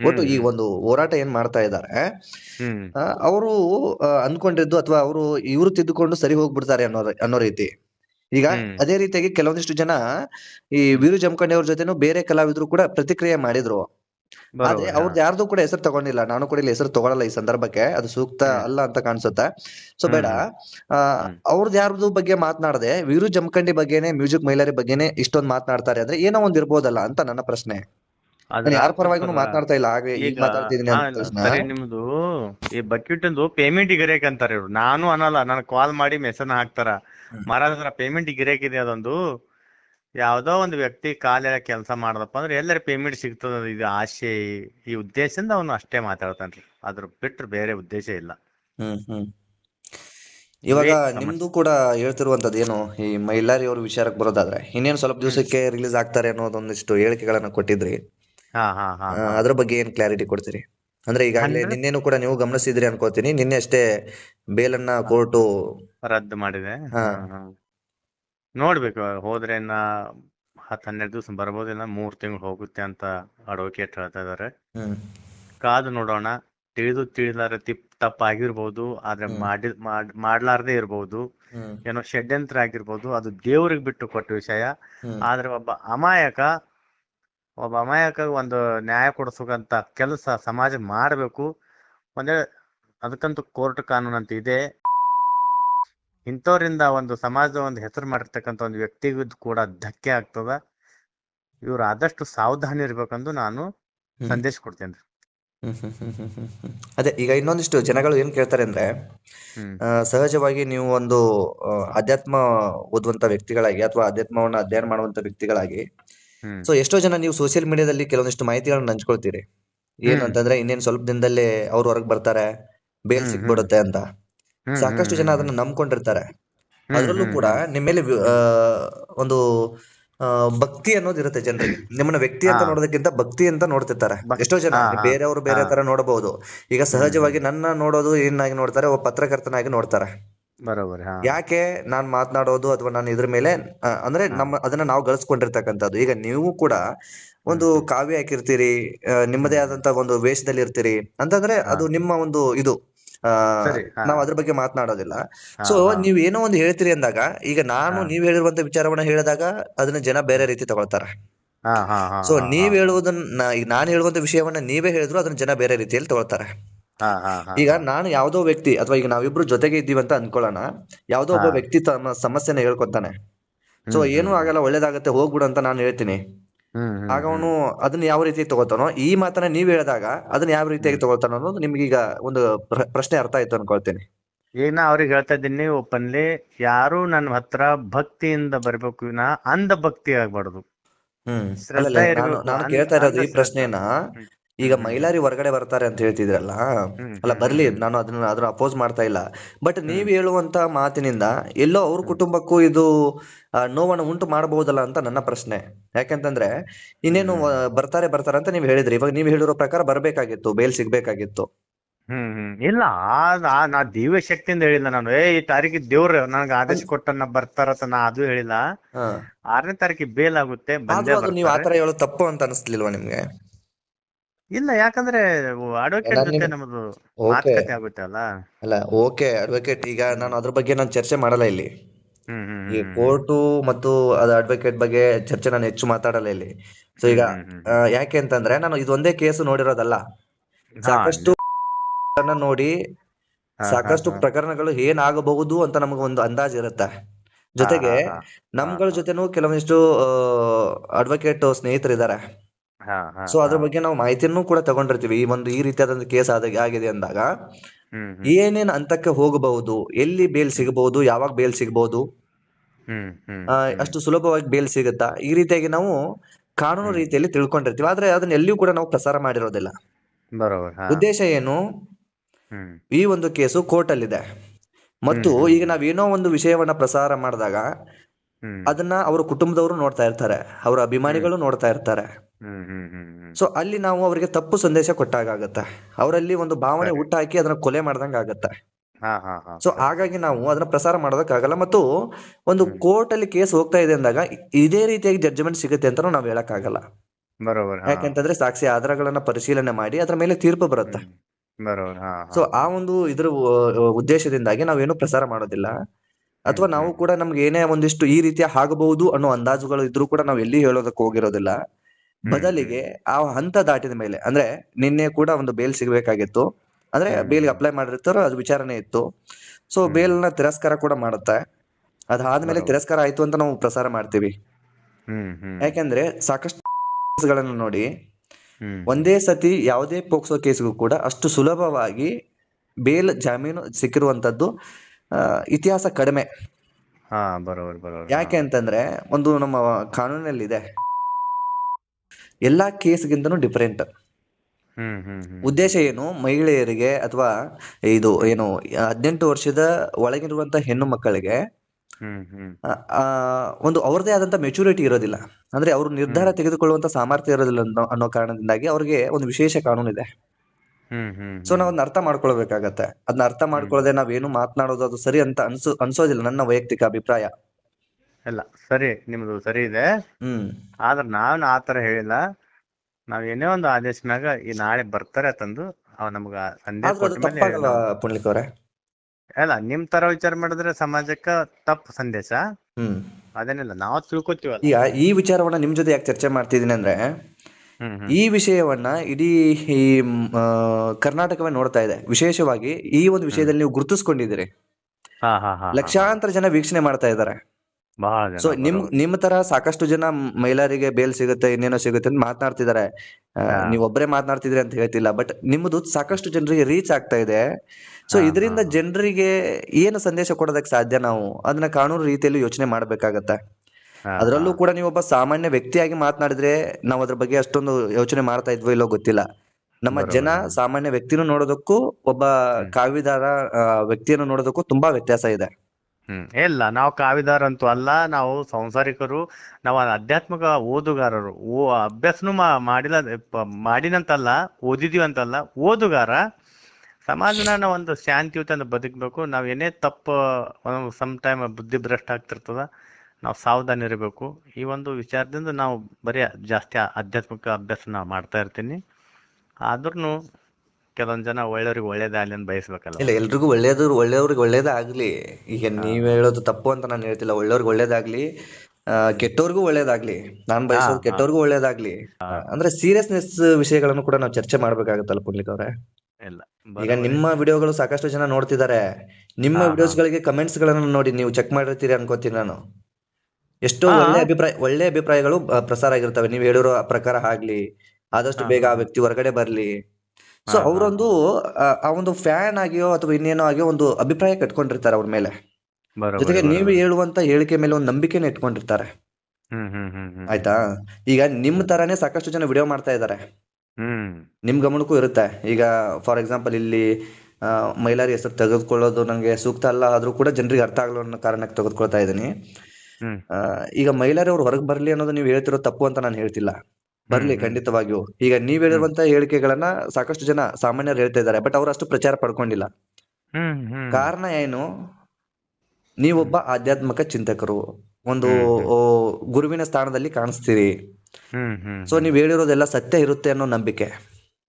ಒಟ್ಟು ಈ ಒಂದು ಹೋರಾಟ ಏನ್ ಮಾಡ್ತಾ ಇದ್ದಾರೆ ಅವರು ಅನ್ಕೊಂಡಿದ್ದು ಅಥವಾ ಅವರು ಇವರು ತಿದ್ದುಕೊಂಡು ಸರಿ ಹೋಗ್ಬಿಡ್ತಾರೆ ಅನ್ನೋ ಅನ್ನೋ ರೀತಿ. ಈಗ ಅದೇ ರೀತಿಯಾಗಿ ಕೆಲವೊಂದಿಷ್ಟು ಜನ ಈ ವೀರು ಜಮಖಂಡಿ ಅವ್ರ ಜೊತೆನೂ ಬೇರೆ ಕಲಾವಿದ್ರು ಕೂಡ ಪ್ರತಿಕ್ರಿಯೆ ಮಾಡಿದ್ರು. ಆದ್ರೆ ಅವ್ರದ್ದು ಯಾರ್ದು ಕೂಡ ಹೆಸರು ತಗೊಂಡಿಲ್ಲ. ನಾನು ಕೂಡ ಇಲ್ಲಿ ಹೆಸರು ತಗೊಳಲ್ಲ ಈ ಸಂದರ್ಭಕ್ಕೆ. ಅದು ಸೂಕ್ತ. ಅಲ್ಲ ಅಂತ ಕಾಣಿಸುತ್ತೆ. ಸೊ ಬೇಡ. ಆ ಅವ್ರದ್ ಅವ್ರದ್ದು ಯಾರ್ದು ಬಗ್ಗೆ ಮಾತನಾಡದೆ ವೀರು ಜಮಖಂಡಿ ಬಗ್ಗೆನೆ ಮ್ಯೂಸಿಕ್ ಮಹಿಳೆಯರ ಬಗ್ಗೆನೆ ಇಷ್ಟೊಂದ್ ಮಾತನಾಡ್ತಾರೆ ಅಂದ್ರೆ ಏನೋ ಒಂದ್ ಇರ್ಬೋದಲ್ಲ ಅಂತ ನನ್ನ ಪ್ರಶ್ನೆ. ಯಾರ ಪರವಾಗಿ ಮಾತಾಡ್ತಾ? ಮಾತನಾಡ್ತಾ ಇಲ್ಲ ಹಾಗೆ ಈಗ ಮಾತಾಡ್ತಿದೀನಿ ನಿಮ್ದು ಈ ಬಕೆಟ್ ಪೇಮೆಂಟ್ ಗಿರೇಕ್ ಅಂತಾರೆ ಇವ್ರು. ನಾನು ಅನ್ನಲ್ಲ ನನ್ ಕಾಲ್ ಮಾಡಿ ಮೆಸೇಜ್ ಹಾಕ್ತಾರ. ಮಹಾರಾಜರ ಪೇಮೆಂಟ್ ಗಿರೇಕ್ ಇದೆ ಅದೊಂದು. ಯಾವ್ದೋ ಒಂದು ವ್ಯಕ್ತಿ ಕಾಲ ಕೆಲಸ ಮಾಡದಪ್ಪ ಅಂದ್ರೆ ಎಲ್ಲರ ಪೇಮೆಂಟ್ ಸಿಗ್ತದ ಇದು ಆಶೆ ಈ ಉದ್ದೇಶದಿಂದ ಅವನು ಅಷ್ಟೇ ಮಾತಾಡ್ತಾನ್ರಿ ಅದ್ರ ಬಿಟ್ರೆ ಬೇರೆ ಉದ್ದೇಶ ಇಲ್ಲ. ಹ್ಮ್ ಹ್ಮ್. ಇವಾಗ ನಿಮ್ದು ಕೂಡ ಹೇಳ್ತಿರುವಂತದ್ದು ಏನು ಈ ಮೈಲಾರಿ ಅವ್ರ ವಿಚಾರಕ್ಕೆ ಬರೋದಾದ್ರೆ ಇನ್ನೇನು ಸ್ವಲ್ಪ ದಿವಸಕ್ಕೆ ರಿಲೀಸ್ ಆಗ್ತಾರೆ ಅನ್ನೋದೊಂದಿಷ್ಟು ಹೇಳಿಕೆಗಳನ್ನ ಕೊಟ್ಟಿದ್ರಿ. ಅದ್ರ ಬಗ್ಗೆ ಏನ್ ಕ್ಲಾರಿಟಿ ಕೊಡ್ತೀರಿ? ಅಂದ್ರೆ ಈಗಾಗಲೇ ನಿನ್ನೇನು ಕೂಡ ನೀವು ಗಮನಿಸಿದ್ರಿ ಅನ್ಕೋತೀನಿ. ನಿನ್ನೆ ಅಷ್ಟೇ ಬೇಲನ್ನ ಕೋರ್ಟು ರದ್ದು ಮಾಡಿದೆ. ನೋಡ್ಬೇಕು ಹೋದ್ರೆ ಇನ್ನ ಹತ್ ಹನ್ನೆರಡು ದಿವಸ ಬರ್ಬೋದಿಲ್ಲ ಮೂರ್ ತಿಂಗಳು ಹೋಗುತ್ತೆ ಅಂತ ಅಡ್ವೊಕೇಟ್ ಹೇಳ್ತಾ ಇದಾರೆ. ಕಾದು ನೋಡೋಣ. ತಿಳಿದು ತಿಳಿದಾರೆ ತಿಪ್ ತಪ್ಪಾಗಿರ್ಬೋದು ಆದ್ರೆ. ಮಾಡಿ ಮಾಡ್ಲಾರ್ದೆ ಇರ್ಬೋದು ಏನೋ ಷಡ್ಯಂತ್ರ ಆಗಿರ್ಬೋದು ಅದು ದೇವ್ರಿಗೆ ಬಿಟ್ಟು ಕೊಟ್ಟ ವಿಷಯ. ಆದ್ರೆ ಒಬ್ಬ ಅಮಾಯಕ ಒಬ್ಬ ಅಮಾಯಕ ಒಂದು ನ್ಯಾಯ ಕೊಡಿಸುವಂತ ಕೆಲಸ ಸಮಾಜ ಮಾಡಬೇಕು. ಒಂದೇ ಅದಕ್ಕಂತೂ ಕೋರ್ಟ್ ಕಾನೂನು ಅಂತ ಇದೆ. ಇಂಥವ್ರಿಂದ ಒಂದು ಸಮಾಜದ ಒಂದು ಹೆಸರು ಮಾಡಿರ್ತಕ್ಕಂಥ ಒಂದು ವ್ಯಕ್ತಿಗೂ ಕೂಡ ಧಕ್ಕೆ ಆಗ್ತದ. ಇವ್ರು ಆದಷ್ಟು ಸಾವಧಾನ ಇರ್ಬೇಕಂದು ನಾನು ಸಂದೇಶ ಕೊಡ್ತೇನೆ. ಅದೇ ಈಗ ಇನ್ನೊಂದಿಷ್ಟು ಜನಗಳು ಏನ್ ಕೇಳ್ತಾರೆ ಅಂದ್ರೆ ಸಹಜವಾಗಿ ನೀವು ಒಂದು ಅಧ್ಯಾತ್ಮ ಓದುವಂತ ವ್ಯಕ್ತಿಗಳಾಗಿ ಅಥವಾ ಅಧ್ಯಾತ್ಮವನ್ನ ಅಧ್ಯಯನ ಮಾಡುವಂತ ವ್ಯಕ್ತಿಗಳಾಗಿ ಸೊ ಎಷ್ಟೋ ಜನ ನೀವು ಸೋಷಿಯಲ್ ಮೀಡಿಯಾದಲ್ಲಿ ಕೆಲವೊಂದಿಷ್ಟು ಮಾಹಿತಿಗಳನ್ನ ಹಂಚ್ಕೊಳ್ತೀರಿ. ಅಂತಂದ್ರೆ ಇನ್ನೇನ್ ಸ್ವಲ್ಪ ದಿನದಲ್ಲೇ ಅವ್ರ ಹೊರಗ್ ಬರ್ತಾರೆ ಬೇಲ್ ಸಿಕ್ಬಿಡುತ್ತೆ ಅಂತ. ಸಾಕಷ್ಟು ಜನ ಅದನ್ನ ನಂಬ್ಕೊಂಡಿರ್ತಾರೆ. ಅದರಲ್ಲೂ ಕೂಡ. ನಿಮ್ಮ ಮೇಲೆ ಒಂದು ಭಕ್ತಿ ಅನ್ನೋದು ಇರುತ್ತೆ ಜನರಿಗೆ. ನಿಮ್ಮನ್ನ ವ್ಯಕ್ತಿ ಅಂತ ನೋಡೋದಕ್ಕಿಂತ ಭಕ್ತಿ ಅಂತ ನೋಡ್ತಿರ್ತಾರೆ. ಎಷ್ಟೋ ಜನ. ಬೇರೆಯವರು ಬೇರೆ ತರ ನೋಡಬಹುದು ಈಗ ಸಹಜವಾಗಿ ನನ್ನ ನೋಡೋದು ಏನಾಗಿ ನೋಡ್ತಾರೆ ಒಬ್ಬ ಪತ್ರಕರ್ತನಾಗಿ ನೋಡ್ತಾರೆ. ಬರೋಬರ್ ಹಾ ಯಾಕೆ ನಾನ್ ಮಾತನಾಡೋದು ಅಥವಾ ನಾನು ಇದ್ರ ಮೇಲೆ ಆ, ಅಂದ್ರೆ ನಮ್ಮ ಅದನ್ನ ನಾವು ಗಳಿಸ್ಕೊಂಡಿರ್ತಕ್ಕಂಥದ್ದು ಈಗ ನೀವು ಕೂಡ ಒಂದು ಕಾವ್ಯ ಹಾಕಿರ್ತೀರಿ ಆ, ನಿಮ್ಮದೇ ಆದಂತ ಒಂದು ವೇಷದಲ್ಲಿ ಇರ್ತೀರಿ ಅಂತಂದ್ರೆ ಅದು ನಿಮ್ಮ ಒಂದು ಇದು ಆ ಸರಿ, ಹಾ. ನಾವು ಅದ್ರ ಬಗ್ಗೆ ಮಾತನಾಡೋದಿಲ್ಲ ಸೊ. ನೀವ್ ಏನೋ ಒಂದು ಹೇಳ್ತೀರಿ ಅಂದಾಗ ಈಗ ನಾನು. ನೀವ್ ಹೇಳಿರುವಂತ ವಿಚಾರವನ್ನ ಹೇಳಿದಾಗ ಅದನ್ನ ಜನ ಬೇರೆ ರೀತಿ ತಗೊಳ್ತಾರ ಹಾ ಹಾ ಹಾ ಸೊ ಹಾ, ನೀವ್. ಹೇಳುವುದನ್ನ ಈಗ ನಾನು ಹೇಳುವಂತ ವಿಷಯವನ್ನ ನೀವೇ ಹೇಳಿದ್ರು ಅದನ್ನ ಜನ ಬೇರೆ ರೀತಿಯಲ್ಲಿ ತಗೊಳ್ತಾರೆ ಈಗ ನಾನು ಯಾವ್ದೋ ವ್ಯಕ್ತಿ ಅಥವಾ ಈಗ ನಾವಿಬ್ರು ಜೊತೆಗೆ ಇದ್ದೀವಿ ಅಂತ ಅನ್ಕೊಳ್ಳೋಣ ಯಾವ್ದೋ ಒಬ್ಬ ವ್ಯಕ್ತಿ ತಮ್ಮ ಸಮಸ್ಯೆನ ಹೇಳ್ಕೊತಾನೆ. ಸೊ ಏನು. ಆಗಲ್ಲ ಒಳ್ಳೇದಾಗತ್ತೆ ಹೋಗ್ಬಿಡು ಅಂತ ನಾನು ಹೇಳ್ತೀನಿ. ಆಗ ಅವನು ಅದನ್ನ ಯಾವ ರೀತಿ ತಗೋತಾನೋ ಈ ಮಾತನ್ನ ನೀವ್ ಹೇಳಿದಾಗ ಅದನ್ನ ಯಾವ ರೀತಿಯಾಗಿ ತಗೋತಾನೋ ಅನ್ನೋದು ನಿಮ್ಗೆ ಈಗ ಒಂದು ಪ್ರ- ಪ್ರಶ್ನೆ ಅರ್ಥ ಆಯ್ತು ಅನ್ಕೊಳ್ತೀನಿ. ಏನ ನಾ ಅವ್ರಿಗೆ ಹೇಳ್ತಾ ಇದ್ದೀನಿ ಓಪನ್ಲಿ ಯಾರು ನನ್ನ ಹತ್ರ ಭಕ್ತಿಯಿಂದ ಬರ್ಬೇಕು ವಿನಾ ಅಂಧ ಭಕ್ತಿ ಆಗ್ಬಾರ್ದು. ಹ್ಮ್. ನಾನು ಕೇಳ್ತಾ ಇರೋದು ಈ. ಪ್ರಶ್ನೆನ. ಈಗ. ಮೈಲಾರಿ ಹೊರಗಡೆ ಬರ್ತಾರೆ ಅಂತ ಹೇಳ್ತಿದ್ರಲ್ಲ? ಅಲ್ಲ ಬರ್ಲಿ ನಾನು ಅದನ್ನ ಅದನ್ನ ಅಪೋಸ್ ಮಾಡ್ತಾ ಇಲ್ಲ. ಬಟ್ ನೀವ್ ಹೇಳುವಂತ ಮಾತಿನಿಂದ ಎಲ್ಲೋ ಅವ್ರ ಕುಟುಂಬಕ್ಕೂ ಇದು ನೋವನ್ನು ಉಂಟು ಮಾಡಬಹುದಲ್ಲ ಅಂತ ನನ್ನ ಪ್ರಶ್ನೆ. ಯಾಕಂತಂದ್ರೆ ಇನ್ನೇನು ಬರ್ತಾರೆ ಬರ್ತಾರೆ ಅಂತ ನೀವ್ ಹೇಳಿದ್ರಿ. ಇವಾಗ ನೀವ್ ಹೇಳಿರೋ ಪ್ರಕಾರ ಬರ್ಬೇಕಾಗಿತ್ತು ಬೇಲ್ ಸಿಗ್ಬೇಕಾಗಿತ್ತು. ಹ್ಮ್ ಹ್ಮ್. ಇಲ್ಲ ಆ- ಆ- ನಾ ದಿವ್ಯ ಶಕ್ತಿಯಿಂದ ಹೇಳಿಲ್ಲ ನಾನು. ಏ ಈ ತಾರೀಕಿಗೆ ದೇವ್ರ ನನಗೆ ಆದೇಶ ಕೊಟ್ಟನ್ನ ಬರ್ತಾರತ್ತ ನಾ ಅದು ಹೇಳಿಲ್ಲ. ಆರನೇ ತಾರೀಕಿಗೆ ಬೇಲ್ ಆಗುತ್ತೆ ನೀವು ಬರ್ತಾರೆ. ಆತರ ಹೇಳೋದು ತಪ್ಪು ಅಂತ ಅನಿಸ್ಲಿಲ್ವಾ ನಿಮ್ಗೆ? ಇಲ್ಲ ಯಾಕಂದ್ರೆ ಅಡ್ವೊಕೇಟ್ ಜೊತೆ ನಮ್ದು ಮಾತುಕತೆ ಆಗುತ್ತೆ ಅಲ್ಲ? ಅಲ್ಲ ಓಕೆ ಅಡ್ವೊಕೇಟ್ ಈಗ ನಾನು ಅದ್ರ ಬಗ್ಗೆ ನಾನು ಚರ್ಚೆ ಮಾಡಲ್ಲ ಇಲ್ಲಿ. ಈ ಕೋರ್ಟು ಮತ್ತು ಅದ ಅಡ್ವೊಕೇಟ್ ಬಗ್ಗೆ ಚರ್ಚೆ ನಾನು ಹೆಚ್ಚು ಮಾತಾಡಲ್ಲ ಇಲ್ಲಿ. ಸೊ ಈಗ ಯಾಕೆ ಅಂತಂದ್ರೆ ನಾನು ಇದೊಂದೇ ಕೇಸ್ ನೋಡಿರೋದಲ್ಲ. ಸಾಕಷ್ಟು ನೋಡಿ ಸಾಕಷ್ಟು ಪ್ರಕರಣಗಳು ಏನಾಗಬಹುದು ಅಂತ ನಮಗೆ ಒಂದು ಅಂದಾಜ್ ಇರುತ್ತೆ. ಜೊತೆಗೆ ನಮ್ಗಳ ಜೊತೆನೂ ಕೆಲವೊಂದಿಷ್ಟು ಅಡ್ವೊಕೇಟ್ ಸ್ನೇಹಿತರಿದ್ದಾರೆ. ಸೊ ಅದ್ರ. ಬಗ್ಗೆ ನಾವು ಮಾಹಿತಿಯನ್ನು ಕೂಡ ತಗೊಂಡಿರ್ತೀವಿ. ಈ ಒಂದು ಈ ರೀತಿಯಾದಂತ ಕೇಸ್ ಆದ ಆಗಿದೆ ಅಂದಾಗ ಏನೇನ್ ಹಂತಕ್ಕೆ ಹೋಗಬಹುದು ಎಲ್ಲಿ ಬೇಲ್ ಸಿಗಬಹುದು ಯಾವಾಗ ಬೇಲ್ ಸಿಗಬಹುದು? ಅಷ್ಟು ಸುಲಭವಾಗಿ ಬೇಲ್ ಸಿಗುತ್ತಾ? ಈ ರೀತಿಯಾಗಿ ನಾವು ಕಾನೂನು ರೀತಿಯಲ್ಲಿ ತಿಳ್ಕೊಂಡಿರ್ತೀವಿ. ಆದ್ರೆ ಅದನ್ನ ಎಲ್ಲಿಯೂ ಕೂಡ ನಾವು ಪ್ರಸಾರ ಮಾಡಿರೋದಿಲ್ಲ. ಉದ್ದೇಶ ಏನು? ಈ ಒಂದು ಕೇಸು ಕೋರ್ಟ್ ಅಲ್ಲಿದೆ. ಮತ್ತು. ಈಗ ನಾವೇನೋ ಒಂದು ವಿಷಯವನ್ನ ಪ್ರಸಾರ ಮಾಡಿದಾಗ ಅದನ್ನ ಅವರ ಕುಟುಂಬದವರು ನೋಡ್ತಾ ಇರ್ತಾರೆ. ಅವರ ಅಭಿಮಾನಿಗಳು ನೋಡ್ತಾ ಇರ್ತಾರೆ. ಸೊ ಅಲ್ಲಿ ನಾವು ಅವರಿಗೆ ತಪ್ಪು ಸಂದೇಶ ಕೊಟ್ಟಾಗ ಆಗತ್ತೆ ಅವರಲ್ಲಿ ಒಂದು ಭಾವನೆ ಊಟ ಹುಟ್ಟಾಕಿ ಅದನ್ನ ಕೊಲೆ ಮಾಡ್ದಂಗ ಆಗತ್ತೆ ಸೊ ಹಾಗಾಗಿ ನಾವು ಅದನ್ನ ಪ್ರಸಾರ ಮಾಡೋದಕ್ಕಾಗಲ್ಲ. ಮತ್ತು ಒಂದು. ಕೋರ್ಟ್ ಅಲ್ಲಿ ಕೇಸ್ ಹೋಗ್ತಾ ಇದೆ ಅಂದಾಗ ಇದೇ ರೀತಿಯಾಗಿ ಜಡ್ಜ್ಮೆಂಟ್ ಸಿಗುತ್ತೆ ಅಂತ ನಾವು ಹೇಳಕ್ಕಾಗಲ್ಲ. ಯಾಕಂತಂದ್ರೆ ಹಾ. ಯಾಕೆಂತಂದ್ರೆ ಸಾಕ್ಷಿ ಆಧಾರಗಳನ್ನ ಪರಿಶೀಲನೆ ಮಾಡಿ ಅದ್ರ ಮೇಲೆ ತೀರ್ಪು ಬರುತ್ತೆ. ಸೊ ಆ ಒಂದು ಇದ್ರ ಉದ್ದೇಶದಿಂದಾಗಿ ನಾವೇನು ಪ್ರಸಾರ ಮಾಡೋದಿಲ್ಲ. ಅಥವಾ ನಾವು ಕೂಡ ನಮ್ಗೆ ಏನೇ ಒಂದಿಷ್ಟು ಈ ರೀತಿಯ ಆಗಬಹುದು ಅನ್ನೋ ಅಂದಾಜುಗಳು ಇದ್ರು ಕೂಡ ನಾವು ಎಲ್ಲಿ ಹೇಳೋದಕ್ಕೆ ಹೋಗಿರೋದಿಲ್ಲ. ಬದಲಿಗೆ ಆ ಹಂತ ದಾಟಿದ ಮೇಲೆ ಅಂದ್ರೆ ನಿನ್ನೆ ಕೂಡ ಒಂದು ಬೇಲ್ ಸಿಗಬೇಕಾಗಿತ್ತು. ಅಂದ್ರೆ ಬೇಲ್ ಬೇಲ್ಗೆ ಅಪ್ಲೈ ಮಾಡಿರ್ತಾರೋ ಅದು ವಿಚಾರಣೆ ಇತ್ತು. ಸೊ ಬೇಲ್ ಬೇಲ್ನ ತಿರಸ್ಕಾರ ಕೂಡ ಮಾಡುತ್ತೆ. ಅದಾದ್ಮೇಲೆ ತಿರಸ್ಕಾರ ಆಯ್ತು ಅಂತ ನಾವು ಪ್ರಸಾರ ಮಾಡ್ತೀವಿ. ಯಾಕೆಂದ್ರೆ ಸಾಕಷ್ಟು ನೋಡಿ ಒಂದೇ ಸತಿ ಯಾವುದೇ ಪೋಕ್ಸೋ ಕೇಸ್ಗೂ ಕೂಡ ಅಷ್ಟು ಸುಲಭವಾಗಿ ಬೇಲ್ ಜಾಮೀನು ಸಿಕ್ಕಿರುವಂತದ್ದು ಇತಿಹಾಸ ಕಡಿಮೆ. ಯಾಕೆ ಅಂತಂದ್ರೆ ಒಂದು ನಮ್ಮ ಕಾನೂನಲ್ಲಿದೆ. ಎಲ್ಲಾ ಕೇಸ್ಗಿಂತನೂ ಡಿಫರೆಂಟ್ ಉದ್ದೇಶ ಏನು? ಮಹಿಳೆಯರಿಗೆ ಅಥವಾ ಇದು ಏನು ಹದಿನೆಂಟು ವರ್ಷದ ಒಳಗಿರುವಂತ ಹೆಣ್ಣು ಮಕ್ಕಳಿಗೆ ಒಂದು ಅವ್ರದೇ ಆದಂತ ಮೆಚುರಿಟಿ ಇರೋದಿಲ್ಲ. ಅಂದ್ರೆ ಅವರು ನಿರ್ಧಾರ ತೆಗೆದುಕೊಳ್ಳುವಂತ ಸಾಮರ್ಥ್ಯ ಇರೋದಿಲ್ಲ ಅನ್ನೋ ಕಾರಣದಿಂದಾಗಿ ಅವ್ರಿಗೆ ಒಂದು ವಿಶೇಷ ಕಾನೂನು ಇದೆ ಹ್ಮ್ ಹ್ಮ್ ಸೊ ನಾವು ಅದನ್ನ ಅರ್ಥ ಮಾಡ್ಕೊಳ್ಬೇಕಾಗತ್ತೆ. ಅದನ್ನ ಅರ್ಥ ಮಾಡ್ಕೊಳ್ಳದೆ ನಾವೇನು ಮಾತನಾಡೋದು ಅದು ಸರಿ ಅಂತ ಅನ್ಸು ಅನ್ಸೋದಿಲ್ಲ ನನ್ನ ವೈಯಕ್ತಿಕ ಅಭಿಪ್ರಾಯ. ಇಲ್ಲ ಸರಿ ನಿಮ್ದು ಸರಿ ಇದೆ. ಹ್ಮ್. ಆದ್ರೆ ನಾವ್ ಆ ತರ ಹೇಳಿಲ್ಲ. ನಾವ್ ಏನೇ ಒಂದು ಆದೇಶ ಮ್ಯಾಗ ಈ ನಾಳೆ ಬರ್ತಾರೆ ತಂದು ಅವ್ ನಮ್ಗ ಸಂದೇಶ ಆದ್ರೂ ಅದು ಕೊಟ್ಟ ಮೇಲೆ ತಪ್ಪಾಗಲ್ಲ ನಾವು ಪುಣ್ಲಿಕ್ ಅವ್ರೆ. ಅಲ್ಲ ನಿಮ್ ತರ ವಿಚಾರ ಮಾಡಿದ್ರೆ ಸಮಾಜಕ್ಕ ತಪ್ಪು ಸಂದೇಶ. ಹ್ಮ್. ಅದೇನಿಲ್ಲ ನಾವ್ ತಿಳ್ಕೊತೀವಲ್ಲ. ಈಗ ಈ ವಿಚಾರವನ್ನ ನಿಮ್ ಜೊತೆ ಯಾಕೆ ಚರ್ಚೆ ಮಾಡ್ತಿದೀನಿ ಅಂದ್ರೆ ಈ ವಿಷಯವನ್ನ ಇಡೀ ಈ ಕರ್ನಾಟಕವೇ ನೋಡ್ತಾ ಇದೆ. ವಿಶೇಷವಾಗಿ ಈ ಒಂದು ವಿಷಯದಲ್ಲಿ ನೀವು ಗುರುತಿಸ್ಕೊಂಡಿದ್ದೀರಿ. ಲಕ್ಷಾಂತರ ಜನ ವೀಕ್ಷಣೆ ಮಾಡ್ತಾ ಇದ್ದಾರೆ. ಸೊ ನಿಮ್ ನಿಮ್ ತರ ಸಾಕಷ್ಟು ಜನ ಮಹಿಳೆಯರಿಗೆ ಬೇಲ್ ಸಿಗುತ್ತೆ ಇನ್ನೇನೋ ಸಿಗುತ್ತೆ ಅಂತ ಮಾತನಾಡ್ತಿದ್ದಾರೆ. ನೀವ್ ಒಬ್ಬರೇ ಮಾತನಾಡ್ತಿದ್ರಿ ಅಂತ ಹೇಳ್ತಿಲ್ಲ ಬಟ್ ನಿಮ್ಮದು ಸಾಕಷ್ಟು ಜನರಿಗೆ ರೀಚ್ ಆಗ್ತಾ ಇದೆ. ಸೊ ಇದರಿಂದ ಜನರಿಗೆ ಏನು ಸಂದೇಶ ಕೊಡೋದಕ್ಕೆ ಸಾಧ್ಯ ನಾವು? ಅದನ್ನ ಕಾನೂನು ರೀತಿಯಲ್ಲಿ ಯೋಚನೆ ಮಾಡ್ಬೇಕಾಗತ್ತೆ? ಅದರಲ್ಲೂ ಕೂಡ ನೀವು ಒಬ್ಬ ಸಾಮಾನ್ಯ ವ್ಯಕ್ತಿಯಾಗಿ ಮಾತನಾಡಿದ್ರೆ ನಾವು ಅದ್ರ ಬಗ್ಗೆ ಅಷ್ಟೊಂದು ಯೋಚನೆ ಮಾಡ್ತಾ ಇದ್ವೋ ಇಲ್ಲೋ ಗೊತ್ತಿಲ್ಲ. ನಮ್ಮ ಜನ ಸಾಮಾನ್ಯ ವ್ಯಕ್ತಿನೂ ನೋಡೋದಕ್ಕೂ ಒಬ್ಬ ಕಾವ್ಯದಾರ ವ್ಯಕ್ತಿಯನ್ನು ನೋಡೋದಕ್ಕೂ ತುಂಬಾ ವ್ಯತ್ಯಾಸ ಇದೆ. ಹ್ಮ್ ಇಲ್ಲ ನಾವು ಕಾವಿದಾರ ಅಂತೂ ಅಲ್ಲ ನಾವು ಸಂಸಾರಿಕರು ನಾವು ಆಧ್ಯಾತ್ಮಿಕ ಓದುಗಾರರು. ಓ ಅಭ್ಯಾಸನು ಮಾಡಿಲ್ಲ ಮಾಡಿನಂತಲ್ಲ ಓದಿದೀವಿ ಅಂತಲ್ಲ ಓದುಗಾರ ಸಮಾಜನ ನಾವು ಒಂದು ಶಾಂತಿಯುತ ಬದುಕಬೇಕು. ನಾವ್ ಏನೇ ತಪ್ಪು ಸಮ್ ಟೈಮ್ ಬುದ್ಧಿ ಭ್ರಷ್ಟ ಆಗ್ತಿರ್ತದ ನಾವು ಸಾವಧಾನ ಇರಬೇಕು. ಈ ಒಂದು ವಿಚಾರದಿಂದ ನಾವು ಬರೀ ಜಾಸ್ತಿ ಆಧ್ಯಾತ್ಮಿಕ ಅಭ್ಯಾಸ ನಾವು ಮಾಡ್ತಾ ಇರ್ತೀನಿ. ಆದ್ರೂ ಕೆಲವೊಂದ್ ಜನ ಒಳ್ಳೆಯವ್ರಿಗೆ ಒಳ್ಳೇದಾಗಲಿ ಅಂತ ಬಯಸ್ಬೇಕಲ್ಲ. ಇಲ್ಲ ಎಲ್ರಿಗೂ ಒಳ್ಳೇದು ಒಳ್ಳೆಯವ್ರಿಗೆ ಒಳ್ಳೇದಾಗ್ಲಿ ಈಗ ನೀವ್ ಹೇಳೋದು ತಪ್ಪು ಅಂತ ನಾನು ಹೇಳ್ತಿಲ್ಲ. ಒಳ್ಳೆಯವ್ರಿಗೆ ಒಳ್ಳೇದಾಗ್ಲಿ ಕೆಟ್ಟವ್ರಿಗೂ ಒಳ್ಳೇದಾಗ್ಲಿ ನಾನ್ ಬಯಸೋದು ಕೆಟ್ಟವ್ರಿಗೂ ಒಳ್ಳೇದಾಗ್ಲಿ ಅಂದ್ರೆ ಸೀರಿಯಸ್ನೆಸ್ ವಿಷಯಗಳನ್ನು ಕೂಡ ನಾವು ಚರ್ಚೆ ಮಾಡ್ಬೇಕಾಗತ್ತಲ್ಲ ಪುಂಡ್ಲಿಕ್ ಅವ್ರೆ? ಇಲ್ಲ ಈಗ ನಿಮ್ಮ ವಿಡಿಯೋಗಳು ಸಾಕಷ್ಟು ಜನ ನೋಡ್ತಿದ್ದಾರೆ. ನಿಮ್ಮ ವಿಡಿಯೋಸ್ ಗಳಿಗೆ ಕಮೆಂಟ್ಸ್ ಗಳನ್ನ ನೋಡಿ ನೀವು ಚೆಕ್ ಮಾಡಿರ್ತೀರಿ ಅನ್ಕೋತೀನಿ ನಾನು. ಎಷ್ಟೋ ಒಳ್ಳೆ ಅಭಿಪ್ರಾಯ ಒಳ್ಳೆ ಅಭಿಪ್ರಾಯಗಳು ಪ್ರಸಾರ ಆಗಿರ್ತವೆ. ನೀವು ಹೇಳಿರೋ ಪ್ರಕಾರ ಆಗ್ಲಿ ಆದಷ್ಟು ಬೇಗ ಆ ವ್ಯಕ್ತಿ ಹೊರಗಡೆ ಬರ್ಲಿ. ಸೊ ಅವರೊಂದು ಆ ಒಂದು ಫ್ಯಾನ್ ಆಗಿಯೋ ಅಥವಾ ಇನ್ನೇನೋ ಆಗಿಯೋ ಒಂದು ಅಭಿಪ್ರಾಯ ಕಟ್ಕೊಂಡಿರ್ತಾರೆ ಅವ್ರ ಮೇಲೆ. ಜೊತೆಗೆ ನೀವು ಹೇಳುವಂತ ಹೇಳಿಕೆ ಮೇಲೆ ಒಂದು ನಂಬಿಕೆನ ಇಟ್ಕೊಂಡಿರ್ತಾರೆ. ಆಯ್ತಾ? ಈಗ ನಿಮ್ ತರಾನೇ ಸಾಕಷ್ಟು ಜನ ವಿಡಿಯೋ ಮಾಡ್ತಾ ಇದ್ದಾರೆ ಹ್ಮ್. ನಿಮ್ ಗಮನಕ್ಕೂ ಇರುತ್ತೆ. ಈಗ ಫಾರ್ ಎಕ್ಸಾಂಪಲ್ ಇಲ್ಲಿ ಮಹಿಳಾರಿ ಮೈಲಾರಿ ಹೆಸರು ತೆಗೆದುಕೊಳ್ಳೋದು ನಂಗೆ ಸೂಕ್ತ ಅಲ್ಲ ಆದ್ರೂ ಕೂಡ ಜನರಿಗೆ ಅರ್ಥ ಆಗಲ್ಲ ಅನ್ನೋ ಕಾರಣಕ್ಕೆ ತೆಗೆದುಕೊಳ್ತಾ ಇದ್ದೀನಿ. ಈಗ ಮಹಿಳೆಯರು ಅವ್ರು ಹೊರಗೆ ಬರ್ಲಿ ಅನ್ನೋದು ನೀವು ಹೇಳ್ತಿರೋ ತಪ್ಪು ಅಂತ ನಾನು ಹೇಳ್ತಿಲ್ಲ. ಬರ್ಲಿ ಖಂಡಿತವಾಗಿಯೂ. ಈಗ ನೀವ್ ಹೇಳಿರುವಂತ ಹೇಳಿಕೆಗಳನ್ನ ಸಾಕಷ್ಟು ಜನ ಸಾಮಾನ್ಯರು ಹೇಳ್ತಾ ಇದ್ದಾರೆ ಬಟ್ ಅವ್ರು ಅಷ್ಟು ಪ್ರಚಾರ ಪಡ್ಕೊಂಡಿಲ್ಲ. ಕಾರಣ ಏನು? ನೀವೊಬ್ಬ ಆಧ್ಯಾತ್ಮಿಕ ಚಿಂತಕರು ಒಂದು ಗುರುವಿನ ಸ್ಥಾನದಲ್ಲಿ ಕಾಣಿಸ್ತೀರಿ. ಸೊ ನೀವ್ ಹೇಳಿರೋದೆಲ್ಲ ಸತ್ಯ ಇರುತ್ತೆ ಅನ್ನೋ ನಂಬಿಕೆ.